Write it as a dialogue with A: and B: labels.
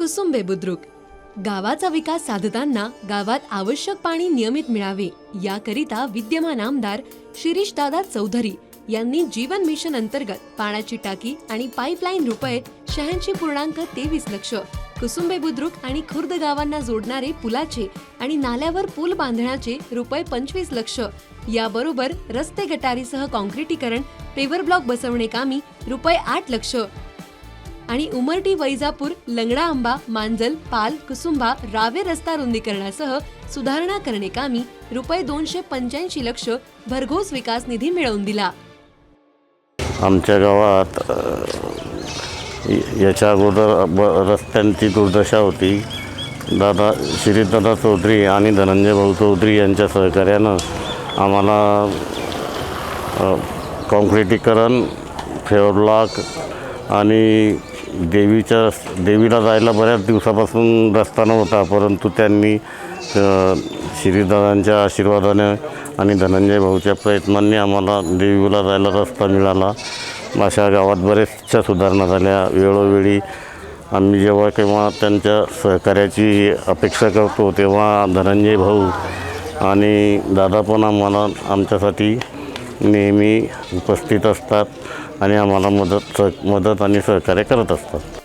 A: कुसुंबे बुद्रुक गावाचा विकास साधताना गावात आवश्यक पाणी नियमित मिळावे याकरिता विद्यमान आमदार शिरीषदादा चौधरी यांनी जीवन मिशन अंतर्गत पाण्याची टाकी आणि पाईपलाईन रुपये शहाऐंशी पूर्णांक तेवीस लक्ष कुसुंबे बुद्रुक आणि खुर्द गावांना जोडणारे पुलाचे आणि नाल्यावर पूल बांधण्याचे रुपये पंचवीस लक्ष याबरोबर रस्ते गटारीसह कॉन्क्रिटीकरण पेवर ब्लॉक बसवणे कामी रुपये आठ लक्ष आणि उमरटी वैजापूर लंगडा आंबा मांजल पाल कुसुंबा रावे रस्ता रुंदीकरणासह सुधारणा करणे कामी रुपये दोनशे पंच्याऐंशी लक्ष भरघोस विकास निधी मिळवून दिला.
B: आमच्या गावात याच्या अगोदर ब रस्त्यांची दुर्दशा होती. दादा श्रीदादा चौधरी आणि धनंजय भाऊ चौधरी यांच्या सहकार्यानं आम्हाला अ, काँक्रिटीकरण फेअरब्लॉक आणि देवीच्या देवीला जायला बऱ्याच दिवसापासून रस्ता नव्हता परंतु त्यांनी श्रीदादांच्या आशीर्वादाने आणि धनंजय भाऊच्या प्रयत्नांनी आम्हाला देवीला जायला रस्ता मिळाला. अशा गावात बऱ्याचशा सुधारणा झाल्या. वेळोवेळी आम्ही जेव्हा केव्हा त्यांच्या सहकार्याची अपेक्षा करतो तेव्हा धनंजय भाऊ आणि दादा पण आम्हाला आमच्यासाठी नेहमी उपस्थित असतात आणि आम्हाला मदत सह मदत आणि सहकार्य करत असतात.